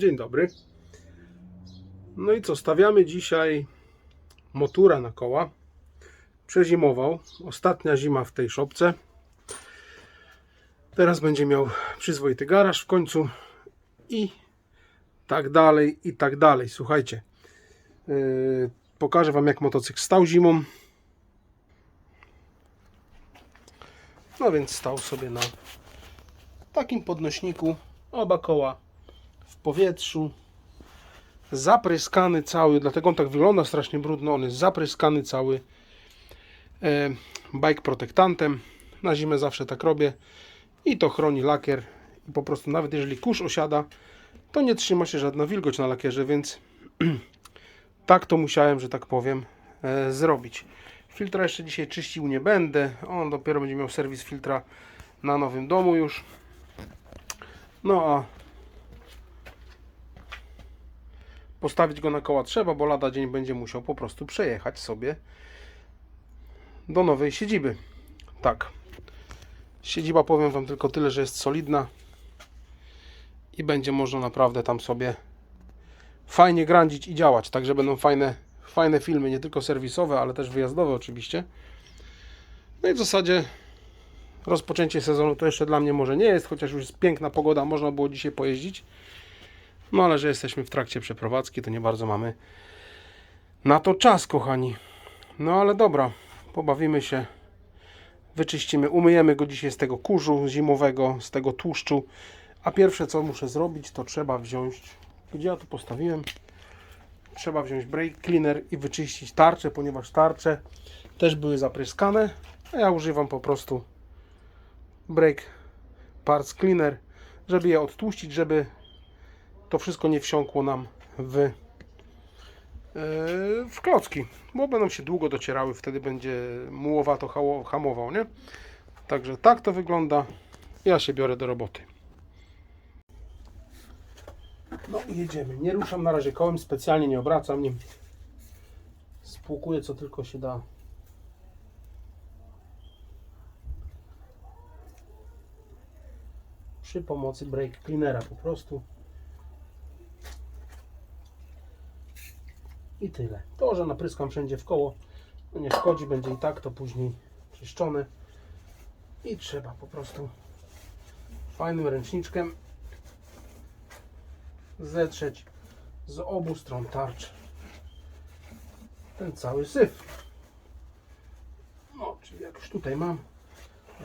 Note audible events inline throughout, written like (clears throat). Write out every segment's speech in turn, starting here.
dzień dobry. No i co, stawiamy dzisiaj motura na koła. Przezimował. Ostatnia zima w tej szopce. Teraz będzie miał przyzwoity garaż w końcu i tak dalej, i tak dalej. Słuchajcie, yy, pokażę Wam jak motocykl stał zimą. No więc stał sobie na takim podnośniku, oba koła w powietrzu, zapryskany cały, dlatego on tak wygląda strasznie brudno, on jest zapryskany cały e, bike protektantem. Na zimę zawsze tak robię i to chroni lakier i po prostu nawet jeżeli kurz osiada, to nie trzyma się żadna wilgoć na lakierze, więc (clears throat) tak to musiałem, że tak powiem, e, zrobić. Filtra jeszcze dzisiaj czyścił nie będę, on dopiero będzie miał serwis filtra na nowym domu już. No a postawić go na koła trzeba, bo lada dzień będzie musiał po prostu przejechać sobie do nowej siedziby. Tak. Siedziba powiem Wam tylko tyle, że jest solidna i będzie można naprawdę tam sobie fajnie grandzić i działać. Także będą fajne, fajne filmy, nie tylko serwisowe, ale też wyjazdowe oczywiście. No i w zasadzie rozpoczęcie sezonu to jeszcze dla mnie może nie jest, chociaż już jest piękna pogoda, można było dzisiaj pojeździć. No ale że jesteśmy w trakcie przeprowadzki, to nie bardzo mamy na to czas, kochani. No ale dobra, pobawimy się, wyczyścimy, umyjemy go dzisiaj z tego kurzu zimowego, z tego tłuszczu. A pierwsze co muszę zrobić, to trzeba wziąć, gdzie ja to postawiłem, trzeba wziąć brake cleaner i wyczyścić tarcze, ponieważ tarcze też były zapryskane, a ja używam po prostu brake parts cleaner, żeby je odtłuścić, żeby to wszystko nie wsiąkło nam w, yy, w klocki, bo będą się długo docierały, wtedy będzie mułowato hamował, nie? Także tak to wygląda. Ja się biorę do roboty. No i jedziemy. Nie ruszam na razie kołem, specjalnie nie obracam nim. Spłukuję co tylko się da. Przy pomocy brake cleanera po prostu. I tyle. To, że napryskam wszędzie w koło, no nie szkodzi, będzie i tak to później czyszczone. I trzeba po prostu fajnym ręczniczkiem zetrzeć z obu stron tarczy ten cały syf. No, czyli jak już tutaj mam,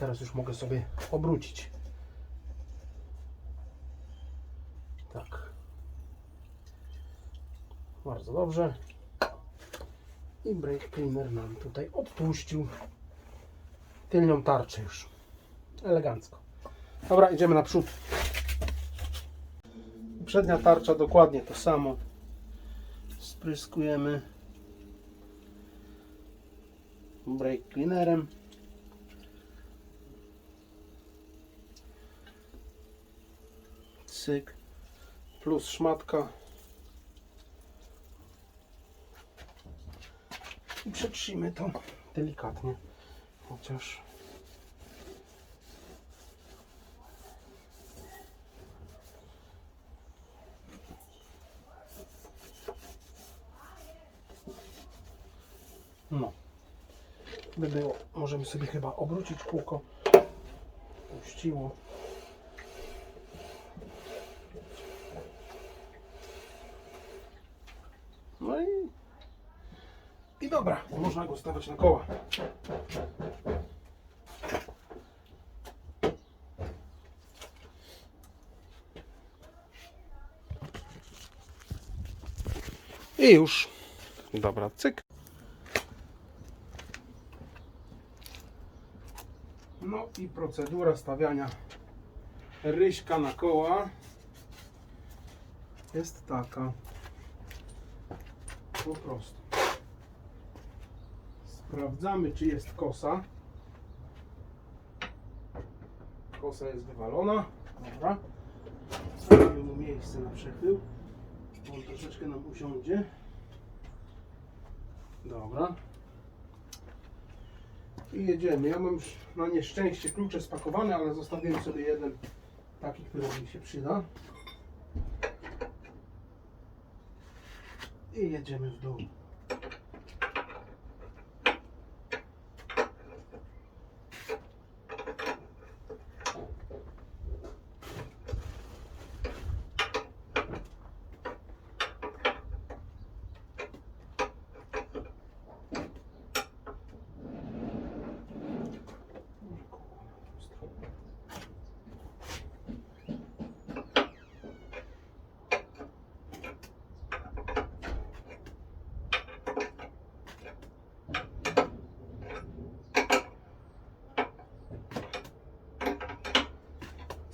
teraz już mogę sobie obrócić. Tak. Bardzo dobrze. I brake cleaner nam tutaj odtłuścił tylnią tarczę już. Elegancko. Dobra, idziemy naprzód. Przednia tarcza dokładnie to samo. Spryskujemy brake cleanerem. Cyk. Plus szmatka. Przetrzymy to delikatnie. Chociaż No. By było, możemy sobie chyba obrócić kółko. Puściło. No i dobra, można go stawiać na koła. I już. Dobra, cyk. No i procedura stawiania ryśka na koła jest taka. Po prostu. Sprawdzamy, czy jest kosa. Kosa jest wywalona. Dobra. Mu miejsce na przechył. On troszeczkę nam usiądzie. Dobra. I jedziemy. Ja mam już na nieszczęście klucze spakowane, ale zostawiłem sobie jeden taki, który mi się przyda. I jedziemy w dół.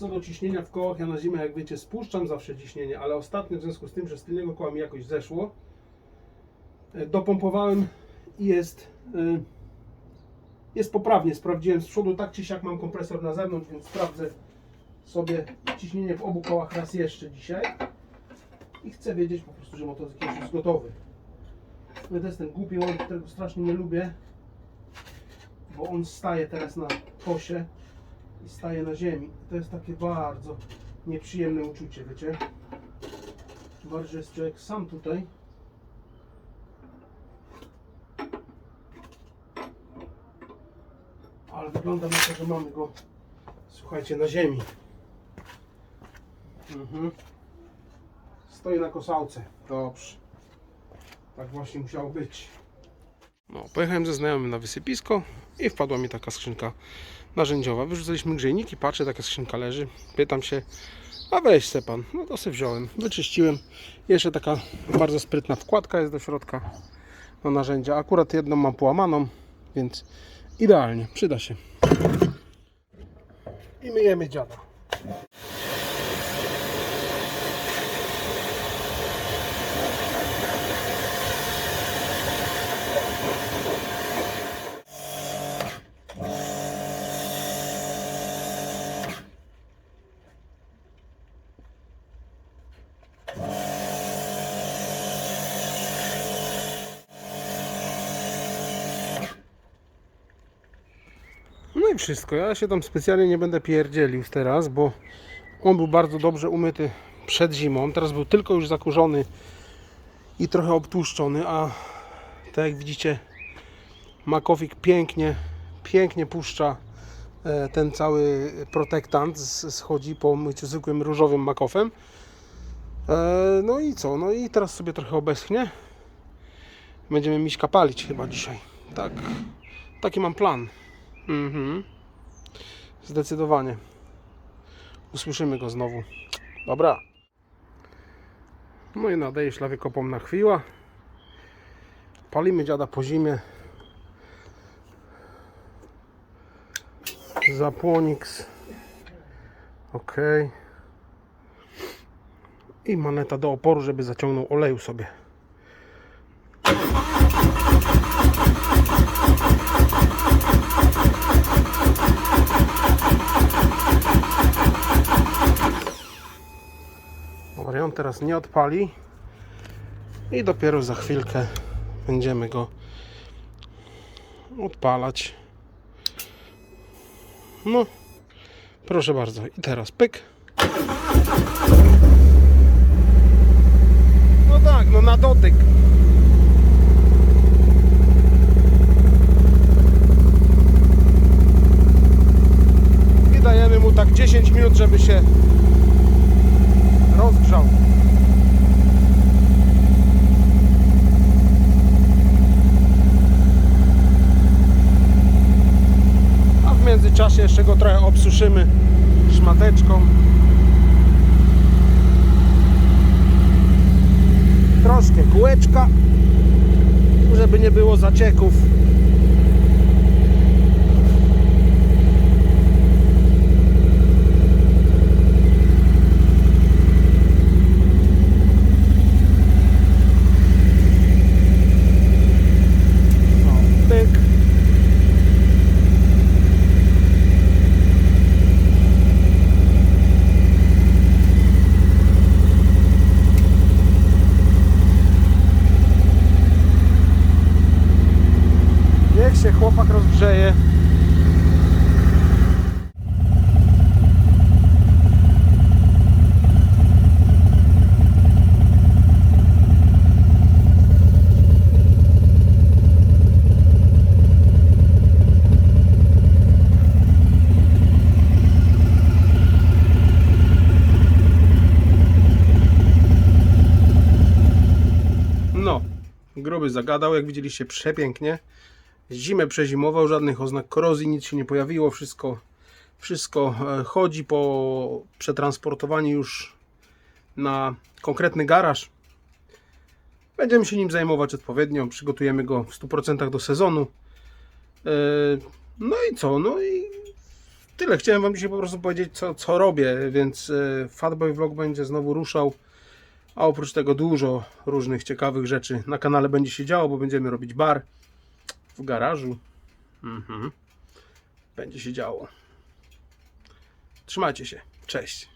Co do ciśnienia w kołach, ja na zimę, jak wiecie, spuszczam zawsze ciśnienie, ale ostatnio w związku z tym, że z tylnego koła mi jakoś zeszło, e, dopompowałem i jest, e, jest poprawnie. Sprawdziłem z przodu, tak czy siak mam kompresor na zewnątrz, więc sprawdzę sobie ciśnienie w obu kołach raz jeszcze dzisiaj. I chcę wiedzieć po prostu, że motocykl już jest gotowy. No to jest ten głupi moment, którego strasznie nie lubię, bo on staje teraz na kosie i staje na ziemi. To jest takie bardzo nieprzyjemne uczucie, wiecie? Bardziej, jest człowiek sam tutaj. Ale wygląda na to, że mamy go, słuchajcie, na ziemi. Mhm. Stoi na kosałce. Dobrze. Tak właśnie musiało być. No, pojechałem ze znajomym na wysypisko i wpadła mi taka skrzynka narzędziowa. Wyrzucaliśmy grzejniki, patrzę, taka skrzynka leży. Pytam się, a weź se pan. No to sobie wziąłem, wyczyściłem. Jeszcze taka bardzo sprytna wkładka jest do środka do narzędzia. Akurat jedną mam połamaną, więc idealnie, przyda się. I myjemy dziada. I wszystko. Ja się tam specjalnie nie będę pierdzielił teraz, bo on był bardzo dobrze umyty przed zimą. Teraz był tylko już zakurzony i trochę obtłuszczony, a tak jak widzicie makowik pięknie, pięknie puszcza e, ten cały protektant, schodzi po myciu zwykłym różowym makofem. E, No i co? No i teraz sobie trochę obeschnie. Będziemy miśka palić chyba dzisiaj. Tak. Taki mam plan. Mhm. Zdecydowanie. Usłyszymy go znowu. Dobra. No i nadaje szlawykopom na chwila. Palimy dziada po zimie. Zapłonix. Ok. I maneta do oporu, żeby zaciągnął oleju sobie. Dobra, on teraz nie odpali i dopiero za chwilkę będziemy go odpalać. No, proszę bardzo. I teraz pyk. No tak, no na dotyk. I dajemy mu tak 10 minut, żeby się rozgrzał. A w międzyczasie jeszcze obsuszymy szmateczką. Troszkę kółeczka, żeby nie było zacieków. No, pyk. Niech się chłopak rozgrzeje. Gruby zagadał, jak widzieliście przepięknie. Zimę przezimował, żadnych oznak korozji, nic się nie pojawiło, wszystko, wszystko e, chodzi po przetransportowaniu już na konkretny garaż. Będziemy się nim zajmować odpowiednio, przygotujemy go w 100% do sezonu. E, No i co? No i tyle. Chciałem Wam dzisiaj po prostu powiedzieć, co, co robię, więc e, Fatboy Vlog będzie znowu ruszał. A oprócz tego dużo różnych ciekawych rzeczy na kanale będzie się działo, bo będziemy robić bar w garażu. Mhm. Będzie się działo. Trzymajcie się. Cześć.